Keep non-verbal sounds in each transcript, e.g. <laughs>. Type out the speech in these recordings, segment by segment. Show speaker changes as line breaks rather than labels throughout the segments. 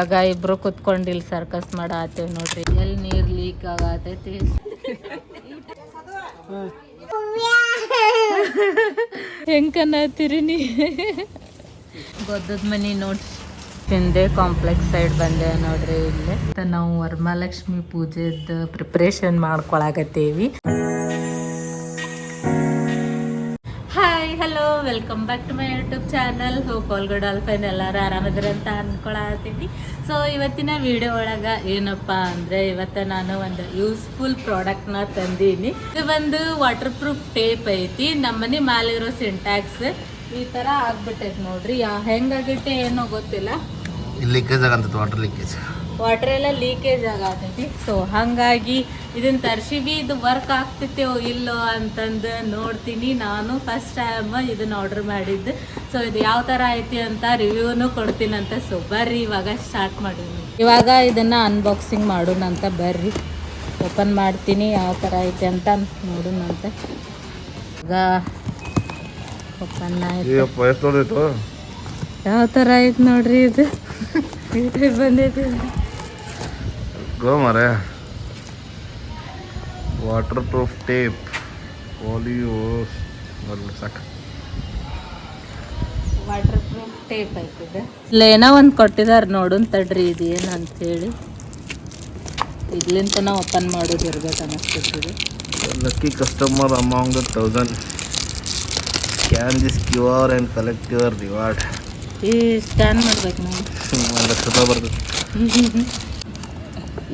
ಆಗ ಇಬ್ರು ಕುತ್ಕೊಂಡಿಲ್ ಸರ್ಕಸ್ ಮಾಡಾತೇವ್ ನೋಡ್ರಿ. ಎಲ್ಲಿ ನೀರ್ ಲೀಕ್ ಆಗತೈತಿ ಹೆಂಗ್ ನೀ? ಗೊದ್ದದ ಮನಿ ನೋಡ್ರಿ ಹಿಂದೆ ಕಾಂಪ್ಲೆಕ್ಸ್ ಸೈಡ್ ಬಂದೆ ನೋಡ್ರಿ ಇಲ್ಲಿ. ನಾವು ವರಮಹಾಲಕ್ಷ್ಮಿ ಪೂಜೆದ preparation ಮಾಡ್ಕೊಳಕತ್ತೇವಿ. Hello welcome back to my YouTube channel ಹೋ all all fine all fine ಎಲ್ಲರೂ ಆರಾಮದ್ರ ಅಂತ ಅನ್ಕೊಳತ್ತೀನಿ ಸೊ ಇವತ್ತಿನ ವಿಡಿಯೋ ಒಳಗ ಏನಪ್ಪಾ ಅಂದ್ರೆ ಇವತ್ತ ನಾನು ಒಂದು ಯೂಸ್ಫುಲ್ ಪ್ರಾಡಕ್ಟ್ನ ತಂದೀನಿ. ಇದು ಒಂದು ವಾಟರ್ ಪ್ರೂಫ್ ಟೇಪ್ ಐತಿ. ನಮ್ಮನೆ ಮಾಲಿರೋ ಸಿಂಟ್ಯಾಕ್ಸ್ ಈ ತರ ಆಗ್ಬಿಟ್ಟೈತಿ ನೋಡ್ರಿ. ಯಾ ಹೆಂಗಾಗೈತೆ ಏನೋ ಗೊತ್ತಿಲ್ಲ.
ಲೀಕೇಜ್ ಆಗಂತ ವಾಟರ್ ಲೀಕೇಜ್
ವಾಟರ್ ಎಲ್ಲ ಲೀಕೇಜ್ ಆಗತೈತಿ. ಸೊ ಹಂಗಾಗಿ ಇದನ್ನ ತರ್ಸಿವಿ ಇದು ವರ್ಕ್ ಆಗ್ತೈತೋ ಇಲ್ಲೋ ಅಂತಂದು ನೋಡ್ತೀನಿ. ನಾನು ಫಸ್ಟ್ ಟೈಮ್ ಇದನ್ನ ಆರ್ಡರ್ ಮಾಡಿದ್ದು. ಸೊ ಇದು ಯಾವ ಥರ ಐತಿ ಅಂತ ರಿವ್ಯೂನು ಕೊಡ್ತೀನಂತ ಸೊ ಬರ್ರಿ ಇವಾಗ ಸ್ಟಾರ್ಟ್ ಮಾಡೋಣ. ಇವಾಗ ಇದನ್ನು ಅನ್ಬಾಕ್ಸಿಂಗ್ ಮಾಡೋಣಂತ ಬರ್ರಿ. ಓಪನ್ ಮಾಡ್ತೀನಿ ಯಾವ ಥರ ಐತಿ ಅಂತ ನೋಡೋಣಂತ ಈಗ ಓಪನ್ ಆಯ್ತು. ಯಾವ ಥರ ಐತೆ ನೋಡ್ರಿ ಇದು? <laughs> ಬಂದೈತಿ
ಗೋ ಮರೆ ವಾಟರ್ ಪ್ರೂಫ್ ಟೇಪ್ ಪಾಲಿಯೋ ಸಾಕು
ವಾಟರ್ ಪ್ರೂಫ್ ಟೇಪ್ ಐತಿದೆ ಇಲ್ಲ ಏನೋ ಒಂದು ಕೊಟ್ಟಿದ್ದಾರೆ ನೋಡೋನ್ ತಡ್ರಿ ಇದು ಏನು ಅಂತೇಳಿ. ಇದ್ಲಿಂತ ನಾವು ಓಪನ್ ಮಾಡೋದು ಇರ್ಬೇಕು ಅನ್ನಿಸ್ತದೆ
lucky customer among the thousand scan this Q R and collect your reward
ಈ ಸ್ಕ್ಯಾನ್ ಮಾಡ್ಬೇಕು ನಾವು.
ಒಂದು ಲಕ್ಷ ರೂಪಾಯಿ ಬರ್ತದೆ. <laughs>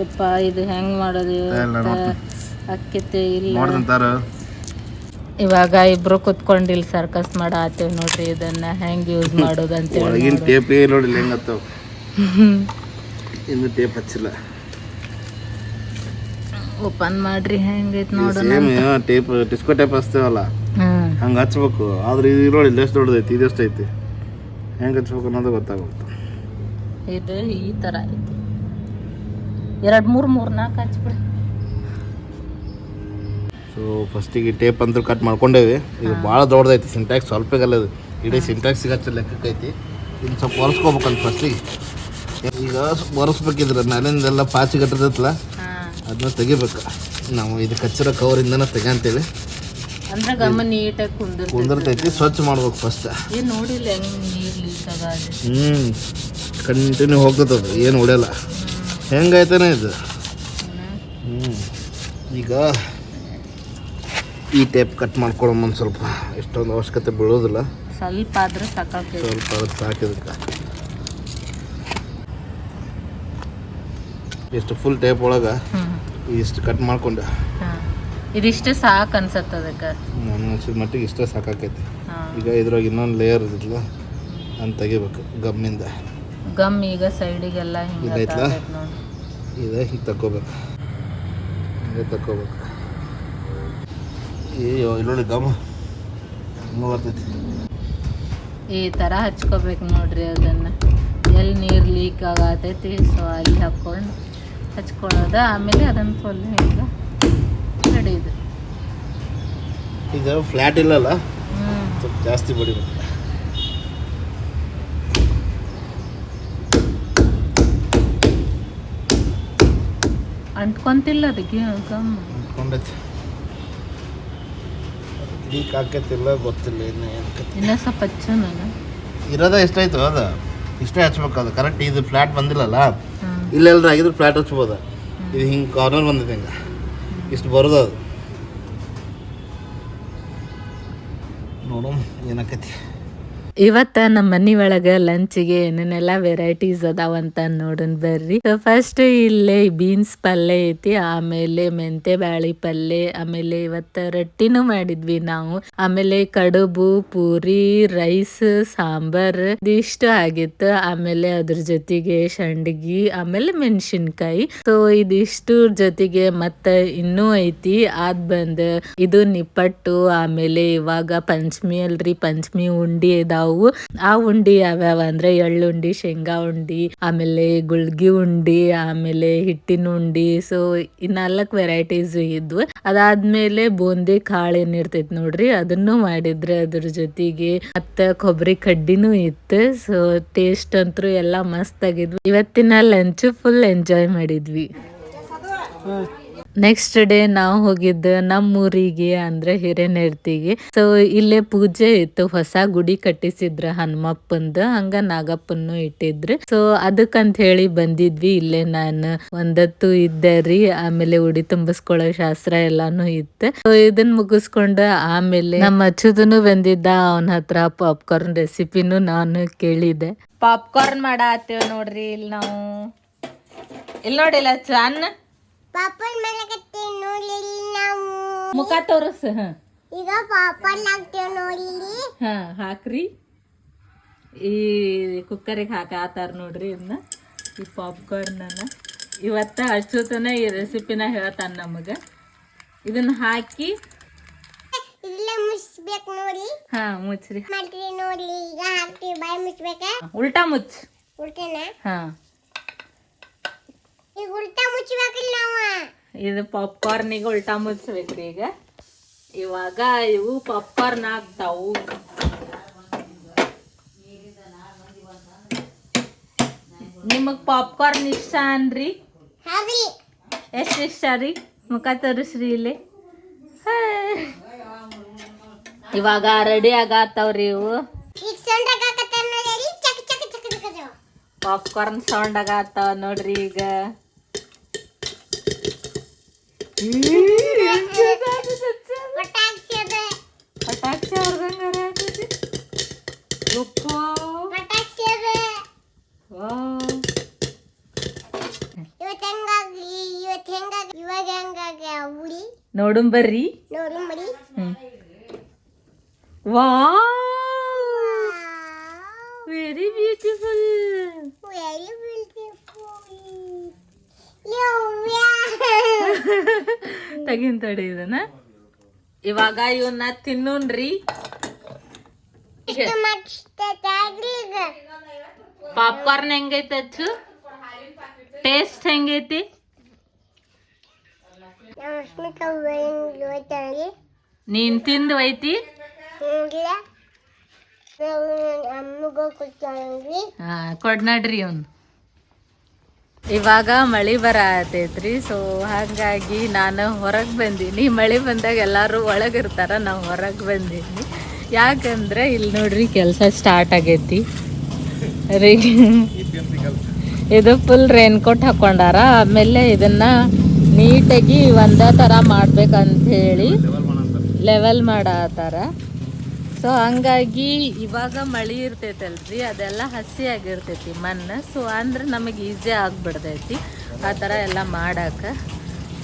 ಯಪ್ಪ ಇದು ಹೆಂಗ್ ಮಾಡೋದು. ಅಕ್ಕೈತೆ ಇಲ್ಲ ಇವಾಗ ಇಬ್ರು ಕುತ್ಕೊಂಡಿಲ್ ಸರ್ಕಸ್ ಮಾಡಾತೇವ್ ನೋಡ್ರಿ ಇದನ್ನ ಹೆಂಗ್ ಯೂಸ್ ಮಾಡೋದು ಅಂತೇಳಿ
ಒಳಗಿನ ಟೇಪೇ ನೋಡಿಲ್ಲ ಹೆಂಗತ್ತವ ಇನ್ನು ಟೇಪ್ ಹಚ್ಚಿಲ್ಲ.
ಓಪನ್ ಮಾಡ್ರಿ ಹೆಂಗೈತ್ ನೋಡೋಣ
ಟೇಪ್ ಡಿಸ್ಕೋ ಟೇಪ್ ಹಚ್ತೇವಲ್ಲ? ಹಂಗೆ ಹಚ್ಬೇಕು. ಆದ್ರೆ ಇದು ನೋಡಿ ಎಷ್ಟು ದೊಡ್ಡದೈತಿ ಇದೆಷ್ಟು ಐತಿ? ಹೆಂಗೆ ಹಚ್ಬೇಕು ಅನ್ನೋದು ಗೊತ್ತಾಗುತ್ತೆ.
ಇದು ಈ ತರ ಐತಿ. ಎರಡ್ ಮೂರು ಮೂರು ನಾಲ್ಕು ಹಚ್ಬಿಡಿ
ಸೊ ಫಸ್ಟಿಗೆ ಟೇಪ್ ಅಂತ ಕಟ್ ಮಾಡ್ಕೊಂಡೇವಿ ಇದು ಭಾಳ ದೊಡ್ಡದೈತಿ ಸಿಂಟ್ಯಾಕ್ಸ್ ಸ್ವಲ್ಪಗಲ್ಲ ಇದು. ಇಡೀ ಸಿಂಟ್ಯಾಕ್ಸಿಗೆ ಹಚ್ಚ ಲೆಕ್ಕಕ್ಕೈತಿ. ಇನ್ನು ಸ್ವಲ್ಪ ಒರೆಸ್ಕೋಬೇಕಂತ ಫಸ್ಟಿಗೆ ಈಗ ಒರೆಸ್ಬೇಕಿದ್ರೆ ಮೇಲಿಂದೆಲ್ಲ ಪಾಚಿ ಕಟ್ಟಿರ್ತೈತಲ್ಲ ಅದನ್ನ ತೆಗಿಬೇಕು. ನಾವು ಇದು ಕಚ್ಚಿರೋ ಕವರಿಂದನೇ ತೆಗಂತೇವೆ
ಅಂದ್ರೆ ಗಮ್ಮ ನೀಟಾಗಿ ಕುಂದಿರ್
ಕುಂದಿರ್ತೈತಿ ಸ್ವಚ್ಛ ಮಾಡ್ಬೇಕು ಫಸ್ಟ್
ಏನ್ ನೋಡಿಲ್ಲ ಹೆಂಗ್ ನೀರ್ ಲೀಕ್ ಆಗದ
ಹ್ಞೂ ಕಂಟಿನ್ಯೂ ಹೋಗ್ತದ ಏನು ಉಳಿಯಲ್ಲ ಹೆಂಗಾಯ್ತಾನೆ ಇದು? ಹ್ಞೂ ಈಗ ಈ ಟೇಪ್ ಕಟ್ ಮಾಡ್ಕೊಳ್ಳೋ ಒಂದು ಸ್ವಲ್ಪ ಎಷ್ಟೊಂದು ಅವಶ್ಯಕತೆ ಬೀಳೋದಿಲ್ಲ.
ಸ್ವಲ್ಪ ಆದ್ರೆ ಸಾಕಾಗ್ತದೆ.
ಸ್ವಲ್ಪ ಆದ್ರೆ ಸಾಕಿದಕ್ಕೆ ಇಷ್ಟು ಫುಲ್ ಟೇಪ್ ಒಳಗೆ
ಹ್ಮ್.
ಇಷ್ಟು ಕಟ್ ಮಾಡ್ಕೊಂಡು.
ಇದಿಷ್ಟೇ ಸಾಕು ಅನ್ಸತ್ತೆ ಅದಕ್ಕೆ.
ನಾನು ಅನ್ಸಿದ ಮಟ್ಟಿಗೆ ಇಷ್ಟೇ ಸಾಕಾಕೈತಿ. ಈಗ ಇದ್ರಾಗ ಇನ್ನೊಂದು ಲೇಯರ್ ಇದಿಲ್ಲ ಅಂತ ತೆಗಿಬೇಕು ಗಮ್ಮಿಂದ.
ಗಮ್ ಈಗ ಸೈಡಿಗೆಲ್ಲ ಹಿಂಗೆ
ಇದೈತ್ಲಾ?
ನೋಡಿ.
ಇದೆ ಹಿಂಗೆ ತಗೋಬೇಕು ಹಿಂಗೆ ತಗೋಬೇಕು ಅಯ್ಯೋ ಇಲ್ಲೊಳ್ಳಿ ಗಮ್. ಬರ್ತೈತಿ.
ಈ ತರ ಹಚ್ಕೋಬೇಕು ನೋಡ್ರಿ ಅದನ್ನ. ಎಲ್ಲಿ ನೀರ್ ಲೀಕ್ ಆಗತೈತಿ ಸೊ ಅಲ್ಲಿ ಹಾಕೊಂಡು ಹಚ್ಕೊಳ್ಳೋದು. ಆಮೇಲೆ ಅದನ್ನ ಫುಲ್ ಈಗ ರೆಡಿ
ಇದು ಫ್ಲ್ಯಾಟ್ ಇಲ್ಲಲ್ಲ?
ಹ್ಮ್.
ಸ್ವಲ್ಪ ಜಾಸ್ತಿ ಬಡಿಬೇಕು.
ಅಂಟ್ಕೊಂತಿಲ್ಲ ಅದಕ್ಕೆ ಗಮ್
ಇಟ್ಕೊಂಡೈತಿ ಲೀಕ್ ಆಕೈತಿಲ್ಲ ಗೊತ್ತಿಲ್ಲ ಇನ್ನು
ಇನ್ನ ಸ್ವಲ್ಪ ಹಚ್ಚ ನಾನು.
ಇರೋದ ಎಷ್ಟಾಯ್ತು ಅದು. ಇಷ್ಟೇ ಹಚ್ಬೇಕು ಅದು. ಕರೆಕ್ಟ್ ಇದು ಫ್ಲ್ಯಾಟ್ ಬಂದಿಲ್ಲಲ್ಲ?
ಇಲ್ಲ
ಇಲ್ಲೆಲ್ಲರ ಆಗಿದ್ರೆ ಫ್ಲ್ಯಾಟ್ ಹಚ್ಬೋದು. ಇದು ಹಿಂಗೆ ಕಾರ್ನರ್ ಬಂದಿದೆ ಹಿಂಗೆ. ಇಷ್ಟು ಬರೋದು ಅದು. ನೋಡೋಣ ಏನಾಕೈತಿ
ಇವತ್ತ ನಮ್ಮ ಮನಿ ಒಳಗ ಲಂಚ್ಗೆ ಏನೇನೆಲ್ಲ ವೆರೈಟೀಸ್ ಅದಾವಂತ ನೋಡನ್ ಬರ್ರಿ. ಫಸ್ಟ್ ಇಲ್ಲೇ ಬೀನ್ಸ್ ಪಲ್ಯ ಐತಿ, ಆಮೇಲೆ ಮೆಂತೆ ಬ್ಯಾಳಿ ಪಲ್ಯ ಆಮೇಲೆ ಇವತ್ತ ರೊಟ್ಟಿನು ಮಾಡಿದ್ವಿ ನಾವು. ಆಮೇಲೆ ಕಡುಬು, ಪೂರಿ ರೈಸ್ ಸಾಂಬಾರ್ ಇದಿಷ್ಟು ಆಗಿತ್ತು. ಆಮೇಲೆ ಅದ್ರ ಜೊತೆಗೆ ಸಂಡ್ಗಿ ಆಮೇಲೆ ಮೆಣಸಿನ್ಕಾಯಿ. ಸೊ ಇದಿಷ್ಟು ಜೊತೆಗೆ ಮತ್ತ ಇನ್ನೂ ಐತಿ. ಅದ್ ಬಂದ್ ಇದು ನಿಪ್ಪಟ್ಟು, ಆಮೇಲೆ ಇವಾಗ ಪಂಚಮಿ ಅಲ್ರಿ, ಪಂಚಮಿ ಉಂಡಿ ಇದಾವ. ಅದಾವು ಆ ಉಂಡಿ ಯಾವ್ಯಾವ ಅಂದ್ರೆ ಎಳ್ಳುಂಡಿ, ಶೇಂಗಾ ಉಂಡಿ, ಆಮೇಲೆ ಗುಳ್ಗಿ ಉಂಡಿ, ಆಮೇಲೆ ಹಿಟ್ಟಿನ ಉಂಡಿ. ಸೊ ಈ ನಾಲ್ಕು ವೆರೈಟೀಸ್ ಇದ್ವು. ಅದಾದ್ಮೇಲೆ ಬೂಂದಿ ಕಾಳು ಏನಿರ್ತೈತಿ ನೋಡ್ರಿ, ಅದನ್ನು ಮಾಡಿದ್ರೆ ಅದ್ರ ಜೊತೆಗೆ ಮತ್ತ ಕೊಬ್ಬರಿ ಕಡ್ಡಿನೂ ಇತ್ತು. ಸೊ ಟೇಸ್ಟ್ ಅಂತೂ ಎಲ್ಲಾ ಮಸ್ತ್ ಆಗಿದ್ವಿ. ಇವತ್ತಿನ ಲಂಚ್ ಫುಲ್ ಎಂಜಾಯ್ ಮಾಡಿದ್ವಿ. ನೆಕ್ಸ್ಟ್ ಡೇ ನಾವು ಹೋಗಿದ್ದು ನಮ್ಮ ಊರಿಗೆ ಅಂದ್ರೆ ಹಿರೇನೆರ್ತಿಗೆ. ಸೊ ಇಲ್ಲೇ ಪೂಜೆ ಇತ್ತು. ಹೊಸ ಗುಡಿ ಕಟ್ಟಿಸಿದ್ರ ಹನುಮಪ್ಪಂದು, ಹಂಗ ನಾಗಪ್ಪನ್ನು ಇಟ್ಟಿದ್ರು. ಸೊ ಅದಕ್ಕಂತ ಹೇಳಿ ಬಂದಿದ್ವಿ. ಇಲ್ಲೇ ನಾನು ಒಂದತ್ತು ಇದ್ದೆ ರೀ. ಆಮೇಲೆ ಉಡಿ ತುಂಬಿಸ್ಕೊಳ್ಳೋ ಶಾಸ್ತ್ರ ಎಲ್ಲಾನು ಇತ್ತು. ಸೊ ಇದನ್ನ ಮುಗಿಸ್ಕೊಂಡು ಆಮೇಲೆ ನಮ್ಮ ಅಚ್ಚುದನು ಬಂದಿದ್ದ. ಅವನ ಹತ್ರ ಪಾಪ್ಕಾರ್ನ್ ರೆಸಿಪಿನೂ ನಾನು ಕೇಳಿದೆ ಪಾಪ್ಕಾರ್ನ್ ಮಾಡ ನೋಡ್ರಿ ಇಲ್ಲಿ ನಾವು. ಇಲ್ಲಿ ನೋಡಿಲ್ಲ ಚನ್ನ
ಪಾಪಡ್ ಮಾಡಕತ್ತೆ ನೋಡಿ ನಾವು.
ಮುಖ ತೋರಿಸ್
ಈಗ ಪಾಪಡ್ ಹಾಕ್ತೇವೆ ನೋಡಿ
ಹಾ ಹಾಕ್ರಿ. ಈ ಕುಕ್ಕರಿಗೆ ಹಾಕಾತಾರ ನೋಡ್ರಿ ಇದನ್ನ ಈ ಪಾಪ್ಕಾರ್ನ್ ಇವತ್ತ ಅಚ್ಚುತನ ಈ ರೆಸಿಪಿನ ಹೇಳ್ತಾನ ನಮಗೆ. ಇದನ್ನ ಹಾಕಿ.
ಇಲ್ಲೇ ಮುಚ್ಬೇಕು ನೋಡಿ.
ಹಾ ಮುಚ್ಚ್ರಿ
ಮಾಡ್ತೀವಿ ನೋಡಿ ಈಗ ಹಾಕ್ತೀವಿ. ಬಾಯಿ ಮುಚ್ಬೇಕ?
ಉಲ್ಟಾ ಮುಚ್ಚ.
ಉಲ್ಟನ?
ಹಾ.
ಈಗ ಉಲ್ಟಾ ಮುಚ್ಚಬೇಕಿಲ್ಲ ನಾವು.
ಇದು ಪಾಪ್ಕಾರ್ನಿಗೆ ಉಲ್ಟಾ ಮುಚ್ಚಬೇಕು ಈಗ. ಇವಾಗ ಇವು ಪಾಪ್ಕಾರ್ನ್ ಆಗ್ತಾವು. ನಿಮಗ್ ಪಾಪ್ಕಾರ್ನ್ ಇಷ್ಟ ಅನ್ರಿ? ಎಷ್ಟು ಇಷ್ಟ ರೀ? ಮುಖ ತೋರಿಸ್ರಿ ಇಲ್ಲಿ. ಇವಾಗ ರೆಡಿ ಆಗತ್ತವ್ರಿ ಇವು. ಪಾಪ್ಕಾರ್ನ್ ಸೌಂಡ್ ಆಗತ್ತಾವ ನೋಡ್ರಿ ಈಗ
ಪಟಾಕ್ಷಿ ಅದ
ಪಟಾಕ್ಷಿ ಅವ್ರದಂಗಾರ ಯಪ್ಪಾ.
ಪಟಾಕ್ಷಿ ಅದ
ವಾವ್.
ಇವತ್ತು ಹೆಂಗಾಗಿ ಇವತ್ತು ಹೆಂಗಾಗಿ ಇವಾಗ ಹೆಂಗಾಗಿ ಉಳಿ
ನೋಡುಂ ಬರ್ರಿ
ನೋಡಿ ಮರಿ
wow very beautiful
very beautiful
ತಗಿನ್ ತಡಿ ಇದನ್ನ. ಇವಾಗ ಇವನ್ನ
ತಿನ್ನೂನ್ರಿ
ಪಾಪ್ಕಾರ್ನ್ ಹೆಂಗೈತೆ ಅಚ್ಚು? ಟೇಸ್ಟ್ ಹೆಂಗೈತಿ? ನೀನ್ ತಿಂದು ಐತಿ ಹಾ ಕೊಡ್ ನಡ್ರಿ ಅವ್ನು ಇವಾಗ ಮಳಿ ಬರತೈತ್ರಿ ಸೊ ಹಾಗಾಗಿ ನಾನು ಹೊರಗೆ ಬಂದೀನಿ. ಮಳೆ ಬಂದಾಗ ಎಲ್ಲರೂ ಒಳಗಿರ್ತಾರ ನಾವು ಹೊರಗೆ ಬಂದೀನಿ. ಯಾಕಂದ್ರೆ ಇಲ್ಲಿ ನೋಡ್ರಿ ಕೆಲಸ ಸ್ಟಾರ್ಟ್ ಆಗೈತಿ. ಇದು ಫುಲ್ ರೇನ್ಕೋಟ್ ಹಾಕೊಂಡಾರ, ಆಮೇಲೆ ಇದನ್ನ ನೀಟಾಗಿ ಒಂದೇ ಥರ ಮಾಡ್ಬೇಕಂತ ಹೇಳಿ ಲೆವೆಲ್ ಮಾಡತ್ತಾರ ಸೊ ಹಂಗಾಗಿ ಇವಾಗ ಮಳೆ ಇರ್ತೈತಲ್ರಿ, ಅದೆಲ್ಲ ಹಸಿ ಆಗಿರ್ತೈತಿ ಮಣ್ಣು. ಸೊ ಅಂದ್ರೆ ನಮಗೆ ಈಸಿ ಆಗಿಬಿಡ್ತೈತಿ. ಆ ಥರ ಎಲ್ಲ ಮಾಡಕ್ಕೆ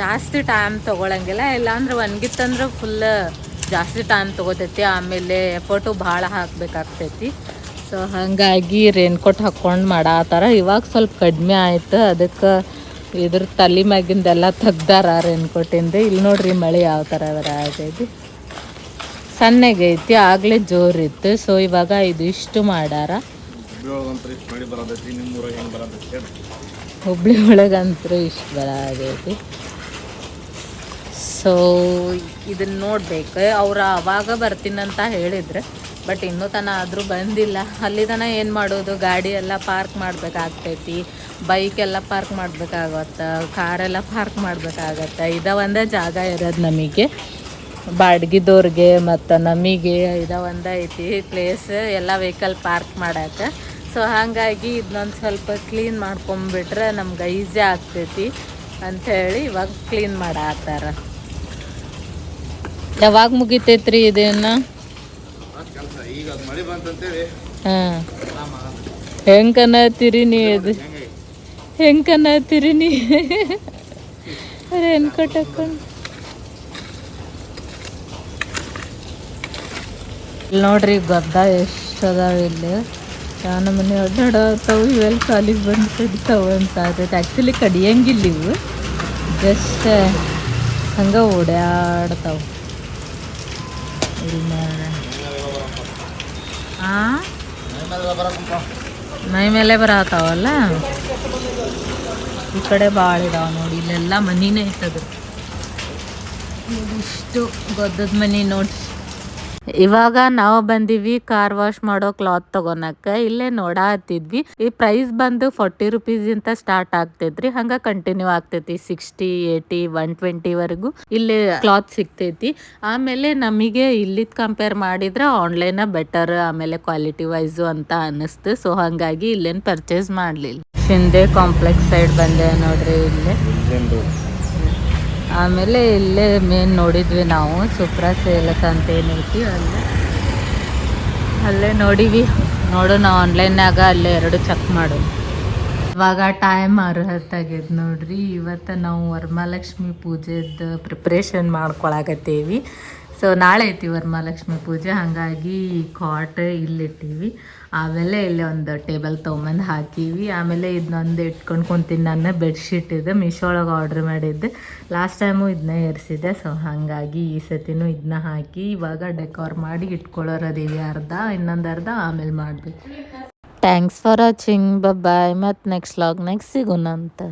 ಜಾಸ್ತಿ ಟೈಮ್ ತೊಗೊಳಂಗಿಲ್ಲ. ಇಲ್ಲಾಂದ್ರೆ ಒಣಗಿತ್ತಂದ್ರೆ ಫುಲ್ ಜಾಸ್ತಿ ಟೈಮ್ ತೊಗೋತೈತಿ. ಆಮೇಲೆ ಎಫರ್ಟು ಭಾಳ ಹಾಕ್ಬೇಕಾಗ್ತೈತಿ. ಸೊ ಹಾಗಾಗಿ ರೇನ್ಕೋಟ್ ಹಾಕ್ಕೊಂಡು ಮಾಡಾತಾರ ಇವಾಗ ಸ್ವಲ್ಪ ಕಡಿಮೆ ಆಯಿತು. ಅದಕ್ಕೆ ಇದ್ರ ತಲೆ ಮ್ಯಾಗಿಂದೆಲ್ಲ ತೆಗ್ದಾರ ರೇನ್ಕೋಟಿಂದ ಇಲ್ಲಿ ನೋಡ್ರಿ ಮಳೆ ಯಾವ ಥರ ಬರತೈತಿ ಸಣ್ಣಗೈತಿ ಆಗಲೇ ಜೋರಿತ್ತು. ಸೊ ಇವಾಗ ಇದು ಇಷ್ಟು ಮಾಡಾರ. ಹುಬ್ಳಿ ಒಳಗಂತೂ ಇಷ್ಟು ಬರಾಗೈತಿ ಸೊ ಇದನ್ನ ನೋಡ್ಬೇಕು. ಅವ್ರು ಅವಾಗ ಬರ್ತೀನಂತ ಹೇಳಿದ್ರೆ ಬಟ್ ಇನ್ನೂ ತನ ಆದರೂ ಬಂದಿಲ್ಲ. ಅಲ್ಲಿ ತನ ಏನು ಮಾಡೋದು? ಗಾಡಿ ಎಲ್ಲ ಪಾರ್ಕ್ ಮಾಡ್ಬೇಕಾಗ್ತೈತಿ ಬೈಕ್ ಎಲ್ಲ ಪಾರ್ಕ್ ಮಾಡಬೇಕಾಗತ್ತೆ ಕಾರೆಲ್ಲ ಪಾರ್ಕ್ ಮಾಡ್ಬೇಕಾಗತ್ತ ಇದ ಒಂದೇ ಜಾಗ ಇರೋದು ನಮಗೆ. ಬಾಡ್ಗಿದವ್ರಿಗೆ ಮತ್ತು ನಮಗೆ ಇದ ಒಂದೈತಿ ಐತಿ ಪ್ಲೇಸ್ ಎಲ್ಲ ವೆಹಿಕಲ್ ಪಾರ್ಕ್ ಮಾಡಕ್ಕೆ ಸೊ ಹಾಗಾಗಿ ಇದನ್ನೊಂದು ಸ್ವಲ್ಪ ಕ್ಲೀನ್ ಮಾಡ್ಕೊಂಬಿಟ್ರೆ ನಮ್ಗೆ ಈಸಿ ಆಗ್ತೈತಿ ಅಂಥೇಳಿ ಇವಾಗ ಕ್ಲೀನ್ ಮಾಡತ್ತಾರ. ಯಾವಾಗ ಮುಗಿತೈತ್ರಿ ಇದನ್ನ ಹಾಂ. ಹೆಂಗೆ ಅನ್ನತ್ತೀರಿ ನೀ ಇದು ಹೆಂಗೆ ಅನ್ನತ್ತೀರಿ ನೀ? ಅರೆ ಕೋಟ್ ಹಾಕೊಂಡು ಇಲ್ಲಿ ನೋಡ್ರಿ ಗದ್ದ ಎಷ್ಟು ಅದಾವ ಇಲ್ಲಿ. ನಾನು ಮನೆ ಅಡ್ಡಾಡತಾವು ಇವೆಲ್ಲ ಕಾಲಿಗೆ ಬಂದು ಕಡಿತಾವ ಅಂತ ಆಗ್ತೈತೆ ಆ್ಯಕ್ಚುಲಿ ಕಡಿಯಂಗಿಲ್ಲ ಇವು. ಜಸ್ಟ್ ಹಂಗೆ ಓಡಾಡ್ತಾವೆ ಇಲ್ಲಿ ಹಾಂ ಮೈ ಮೇಲೆ ಬರತ್ತಾವಲ್ಲ ಈ ಕಡೆ ಭಾಳ ಇದಾವ ನೋಡಿ, ಇಲ್ಲೆಲ್ಲ ಮನಿನೇ ಐತದು ಇಷ್ಟು ಗೊದ್ದದ ಮನಿ ನೋಡಿ ಇವಾಗ ನಾವು ಬಂದಿವಿ ಕಾರ್ ವಾಶ್ ಮಾಡೋ ಕ್ಲಾತ್ ತಗೋನಕ ಇಲ್ಲೇ ನೋಡಾತಿದ್ವಿ ಈ ಪ್ರೈಸ್ ಬಂದು ಫೋರ್ಟಿ ರುಪೀಸ್ ಇಂತ ಸ್ಟಾರ್ಟ್ ಆಗ್ತೈತ್ರಿ. ಹಂಗ ಕಂಟಿನ್ಯೂ ಆಗ್ತೈತಿ. ಸಿಕ್ಸ್ಟಿ ಏಯ್ಟಿ ಒನ್ ಟ್ವೆಂಟಿ ವರೆಗೂ ಇಲ್ಲಿ ಕ್ಲಾತ್ ಸಿಗ್ತೈತಿ. ಆಮೇಲೆ ನಮಗೆ ಇಲ್ಲಿದ್ ಕಂಪೇರ್ ಮಾಡಿದ್ರೆ ಆನ್ಲೈನ್ ಬೆಟರ್ ಆಮೇಲೆ ಕ್ವಾಲಿಟಿ ವೈಸ್ ಅಂತ ಅನಿಸ್ತು ಸೊ ಹಂಗಾಗಿ ಇಲ್ಲೇನ್ ಪರ್ಚೇಸ್ ಮಾಡ್ಲಿಲ್ಲ. ಶಿಂದೆ ಕಾಂಪ್ಲೆಕ್ಸ್ ಸೈಡ್ ಬಂದೆ ನೋಡ್ರಿ ಇಲ್ಲೇ. ಆಮೇಲೆ ಇಲ್ಲೇ ಮೇನ್ ನೋಡಿದ್ವಿ ನಾವು ಸುಪ್ರಾ ಸೇಲಸ್ ಅಂತ ಏನೈತಿ ಅಲ್ಲೇ. ಅಲ್ಲೇ ನೋಡಿವಿ. ನೋಡೋಣ ಆನ್ಲೈನ್ನಾಗ ಅಲ್ಲೇ ಎರಡು ಚೆಕ್ ಮಾಡೋಣ. ಇವಾಗ ಟೈಮ್ ಅರ್ಹತ್ತಾಗ್ಯದ ನೋಡ್ರಿ. ಇವತ್ತು ನಾವು ವರಮಹಾಲಕ್ಷ್ಮಿ ಪೂಜೆದ ಪ್ರಿಪ್ರೇಷನ್ ಮಾಡ್ಕೊಳಕತ್ತೀವಿ. ಸೊ ನಾಳೆ ಐತಿ ವರಮಹಾಲಕ್ಷ್ಮಿ ಪೂಜೆ. ಹಾಗಾಗಿ ಕಾಟ್ ಇಲ್ಲಿಟ್ಟಿವಿ. ಆಮೇಲೆ ಇಲ್ಲಿ ಒಂದು ಟೇಬಲ್ ತೊಗೊಂಬಂದು ಹಾಕೀವಿ. ಆಮೇಲೆ ಇದನ್ನೊಂದು ಇಟ್ಕೊಂಡು ಕುಂತೀನಿ. ನಾನು ಬೆಡ್ಶೀಟ್ ಇದೆ. ಮೀಶೋ ಒಳಗೆ ಆರ್ಡ್ರ್ ಮಾಡಿದ್ದೆ. ಲಾಸ್ಟ್ ಟೈಮು ಇದನ್ನ ಏರಿಸಿದೆ ಸೊ ಹಾಗಾಗಿ ಈ ಸತಿನೂ ಇದನ್ನ ಹಾಕಿ ಇವಾಗ ಡೆಕೋರ್ ಮಾಡಿ ಇಟ್ಕೊಳ್ಳೋರದೀವಿ ಅರ್ಧ, ಇನ್ನೊಂದು ಅರ್ಧ ಆಮೇಲೆ ಮಾಡಬೇಕು. ಥ್ಯಾಂಕ್ಸ್ ಫಾರ್ ವಾಚಿಂಗ್ ಬಾಯ್ ಮತ್ತು ನೆಕ್ಸ್ಟ್ ಲಾಗ್ ನೆಕ್ಸ್ಟ್ ಸಿಗೋಣ ಅಂತ